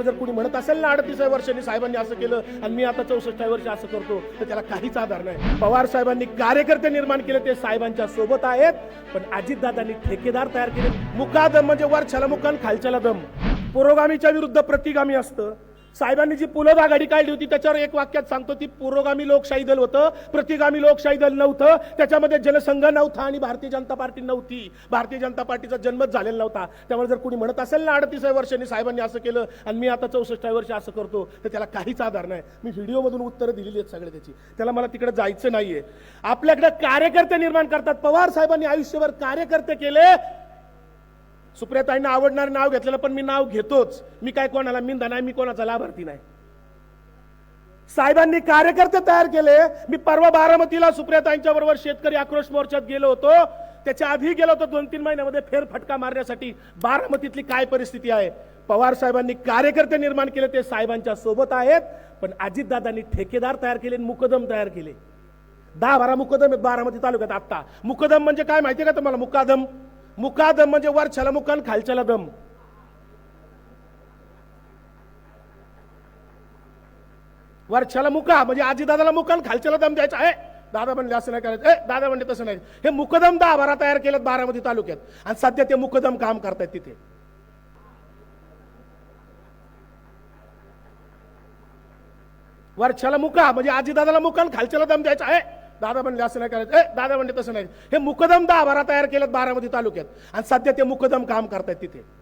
त्यामुळे जर कुणी म्हणत असेल ना अडतीसाव्या वर्षांनी साहेबांनी असं केलं आणि मी आता चौसष्टाव्या वर्षी असं करतो तर त्याला काहीच आधार नाही. पवार साहेबांनी कार्यकर्ते निर्माण केले ते साहेबांच्या सोबत आहेत पण अजितदादांनी ठेकेदार तयार केले. मुकादम म्हणजे वरच्याला मुकान खालच्याला दम. पुरोगामीच्या विरुद्ध प्रतिगामी असतं. साहेबांनी जी पुलद आघाडी काढली होती त्याच्यावर एक वाक्यात सांगतो ती पुरोगामी लोकशाही दल होतं प्रतिगामी लोकशाही दल नव्हतं त्याच्यामध्ये जनसंघ नव्हता आणि भारतीय जनता पार्टी नव्हती. भारतीय जनता पार्टीचा जन्मच झालेला नव्हता. त्यामुळे जर कुणी म्हणत असेल ना अडतीसाव्या वर्षांनी साहेबांनी असं केलं आणि मी आता चौसष्टाव्या वर्षी असं करतो तर त्याला काहीच आधार नाही. मी व्हिडिओमधून उत्तरं दिलेली आहेत सगळे त्याची. त्याला मला तिकडे जायचं नाहीये. आपल्याकडे कार्यकर्ते निर्माण करतात. पवार साहेबांनी आयुष्यभर कार्यकर्ते केले सुप्रियाताईंना आवडणारं नाव घेतलेलं पण मी नाव घेतोच. मी काय कोणाला मिंदा नाही मी कोणाचा लाभार्थी नाही. साहेबांनी कार्यकर्ते तयार केले. मी परवा बारामतीला सुप्रियाताईंच्या बरोबर शेतकरी आक्रोश मोर्चात गेलो होतो. त्याच्या आधी गेलो होतो दोन तीन महिन्यामध्ये फेरफटका मारण्यासाठी. बारामतीतली काय परिस्थिती आहे? पवार साहेबांनी कार्यकर्ते निर्माण केले ते साहेबांच्या सोबत आहेत. पण अजितदादांनी ठेकेदार तयार केले मुकदम तयार केले. दहा बारा मुकदम आहेत बारामती तालुक्यात आत्ता. मुकदम म्हणजे काय माहिती का तुम्हाला? मुकादम. मुकादम म्हणजे वरच्याला मुकान खालच्याला दम. वरच्याला मुका म्हणजे आजी दादाला मुकान खालच्याला दम द्यायचा. आहे दादा म्हणले असं नाही करायचं. ए दादा म्हणले तसं नाही. हे मुकदम दहा बारा तयार केलेत बारामती तालुक्यात. आणि सध्या ते मुकदम काम करतायत तिथे. वरच्याला मुका म्हणजे आजी दादाला मुकान खालच्याला दम द्यायचा. आहे दादा म्हणले असं नाही करायचं ए दादा म्हणले तसं नाही हे मुकदम दहा बारा तयार केलेत बारामती तालुक्यात आणि सध्या ते मुकदम काम करतायत तिथे वरच्याला मुका म्हणजे आजी दादाला मुकान खालच्याला दम द्यायचा आहे दादा म्हणले असं नाही करायचं. ए दादा म्हणले तसं नाही. हे मुकदम दहा बारा तयार केलेत बारामती तालुक्यात. आणि सध्या ते मुकदम काम करतायत तिथे.